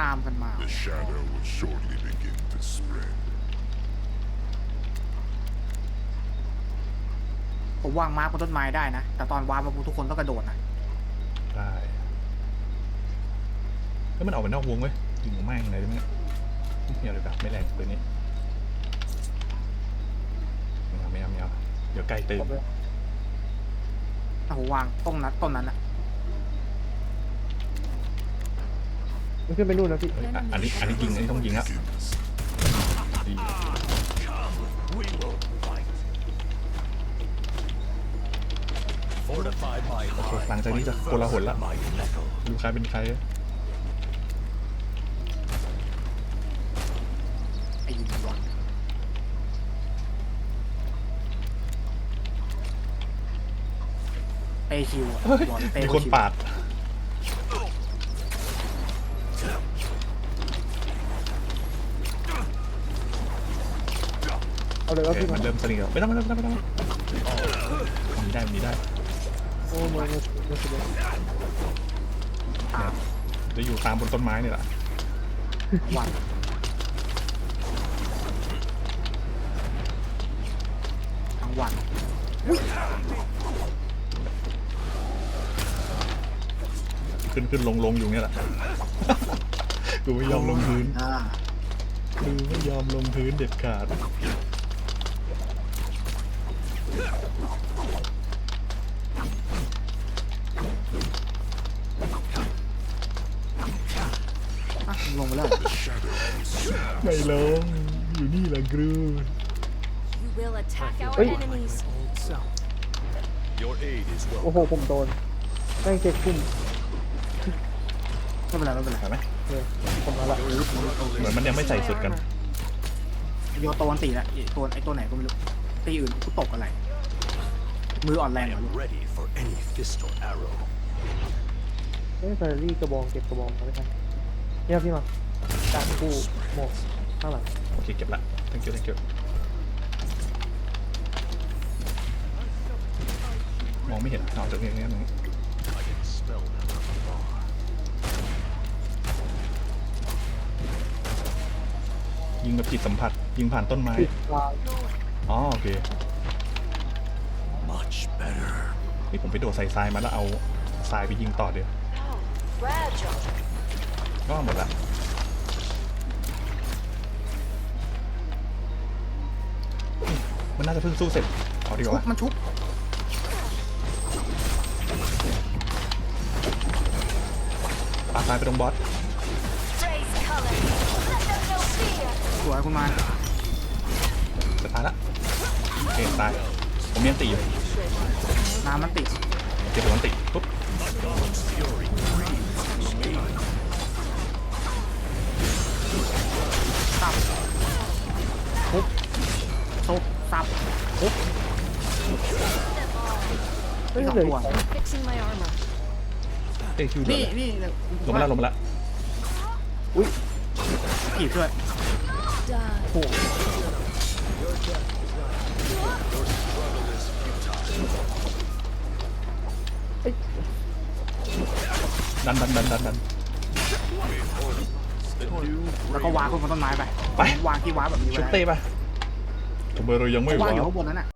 ตามกันมา The shadow will shortly begin to spread. ผมวางมาร์กบนต้นไม้ได้นะ แต่ตอนวางมาปุ๊บทุกคนต้องกระโดดนะได้แล้วมันออกไปนอกวงเว้ยยิงแม่งเลยได้ไหมเนี่ยไม่เอาเลยแบบไม่แรงปืนนี้ไม่เอาไม่เอาไม่เอาเดี๋ยวใกล้ตื่นผมเลยถ้าผมวางต้นนั้นต้นนั้นนะ มันขึ้นไปนู่นแล้วพี่เฮ้ยอะอันนี้อันนี้ยิงอันนี้ต้องยิงแล้ว Begins. ดี We will fight. Fortify my โอเค heart หลังจากนี้จะ by โกลาหลละ my mettle. ดูใครเป็นใครไอ้ยิงวางเปคิวเฮ้ยบอลเปมีคนคิวปาด เอาเลยโอว่าเคพี่มัมันนเริ่มสนิทแล้วไม่ต้องไม่ต้องไม่ต้องไม่ต้องมีได้มีได้โอ้ยมันมันมันสุดเลยตามจะอยู่ตามบนต้นไม้นี่แหละวันทั้งวันขึ้นขึ้นลงลงอยู่เนี่ยแหละ กูไม่ยอมลงพื้นอ่า กูไม่ยอมลงพื้นเด็ดขาด อะลงไปแล้ว ไม่ลง อยู่นี่แหละกรู You will attack our Oi. enemies. Your aid is โอ้ welcome. โห ผมโดนแม่งเจ็บคุ้มไม่เป็นไรไม่เป็นไรเห็นไหมเลยผมมาละเหมือนมันยังไม่ใส่สุดกัน โยโตวันตีละไอ้ตัวไอ้ตัวไหนก็ไม่รู้ ตีอื่นกูตกอะไร มืออ่อนแรง I เหรอ am ready for any fist or arrow. เอ้ยแฟรรี่กระบองเก็บกระบองมาไม่ทันเนี่ยพี่มาการกู้หมวกข้างหลังโอเคเก็บละ thank you thank you มองไม่เห็นเอาจากนี้นี่นึง I can smell them from afar. ยิงแบบจิตสัมผัส ยิงผ่านต้นไม้ปิดลาย อ๋อโอเค Much better. นี่ผมไปโดดใส่ทรายมาแล้วเอาทรายไปยิงต่อเดียว Fragile. ก็หมดละมันน่าจะเพิ่งสู้เสร็จเอาดีกชุบว่ามันชุบปาทรายไปตรงบอส Raise color. Let them know fear. สวยคุณมาจะตายละ โอเคตายผมยังตีอยู่น้ำมันติดเก็บวันติปุ๊บสับทุบทุบสับทุบเฮ้ยสองเหลยตัว Fixing my armor. เอ้ยคิวเดือนี่ดนี่ลงมาแล้วลงมาแล้วขีดด้วย Die. ดันดันดันดันดันแล้วก็วางขึ้นบนต้นไม้ไปไปวางที่วางแบบนี้ชุบไว้เต้ปะทำไมเรายังไม่วางวาอยู่ข้างบนนั้นน่ะ